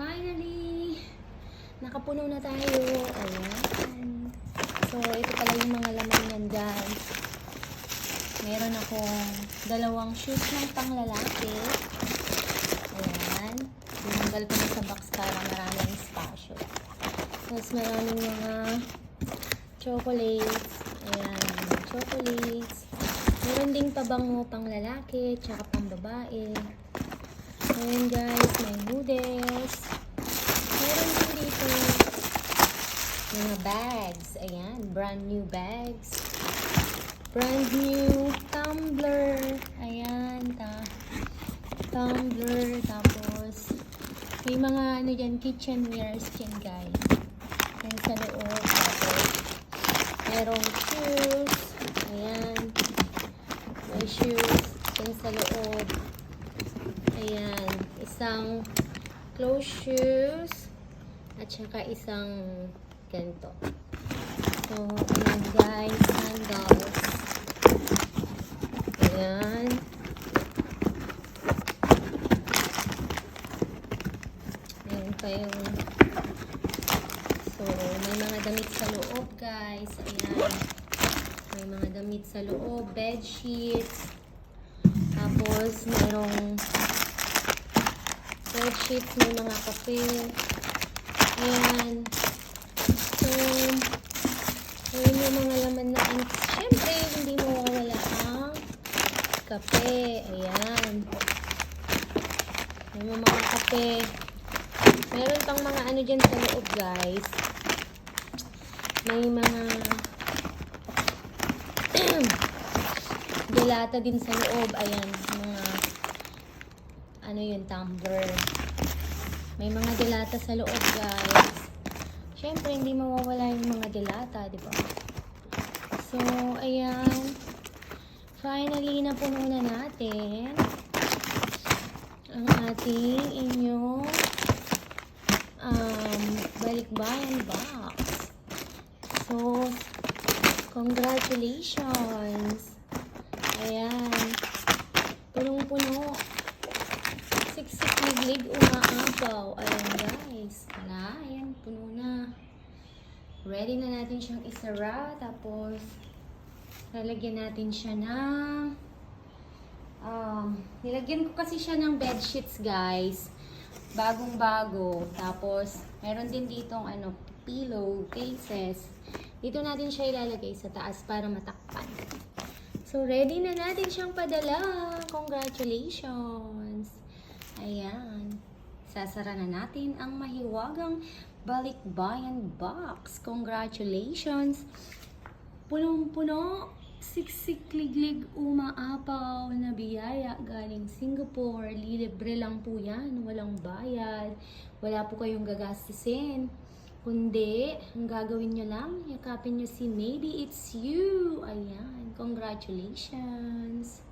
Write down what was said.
Finally, nakapuno na tayo. Ayan. So, ito pala yung mga laman yan, guys. Meron akong dalawang shoes ng panglalaki. Ayan. Dinanggal ko na sa box para maraming spasyo. Tapos maraming mga chocolates. Ayan, chocolates. Meron ding pabango pang lalaki, tsaka pang babae. Ayan guys, may noodles. Meron din dito mga bags. Ayan, brand new bags. Brand new tumbler. Ayan, ta tumbler. Tapos, may mga ano dyan, kitchenwares dyan guys. Ayan sa loob. Tapos, merong shoes. Ayan. May shoes. Ayan sa loob. Ayan. Isang closed shoes. At saka isang ganito. So, ayan guys. Sandals. Ayan. Ayan pa yung So, may mga damit sa loob, guys. Ayan. May mga damit sa loob. Bed sheets. Tapos, merong bed sheets. May mga kape. Ayan. So, ayan yung mga laman na and syempre, hindi mawawala ang kape. Ayan. May mga kape. Meron pang mga ano dyan sa loob, guys. May mga delata din sa loob. Ayan, mga ano yun, tumbler. May mga delata sa loob, guys. Siyempre, hindi mawawala yung mga delata, di ba? So, ayan. Finally, napuno na natin ang ating inyong um, balikbayan box. So, congratulations! Ayan. Punong-puno. Siksik-liglig umaapaw. Ayan guys. Wala. Ayan, puno na. Ready na natin siyang isara. Tapos, lalagyan natin siya ng um, nilagyan ko kasi siya ng bed sheets guys bagong bago tapos meron din ditong ano pillow cases dito natin siya ilalagay sa taas para matakpan so ready na natin siyang padala congratulations ayan sasara na natin ang mahiwagang balikbayan box congratulations punong-puno, siksik-liglig, umaapaw na biyaya galing Singapore. Libre lang po yan, walang bayad. Wala po kayong gagastusin. Kundi, ang gagawin nyo lang, yakapin nyo si Maybe It's You. Ayan, congratulations.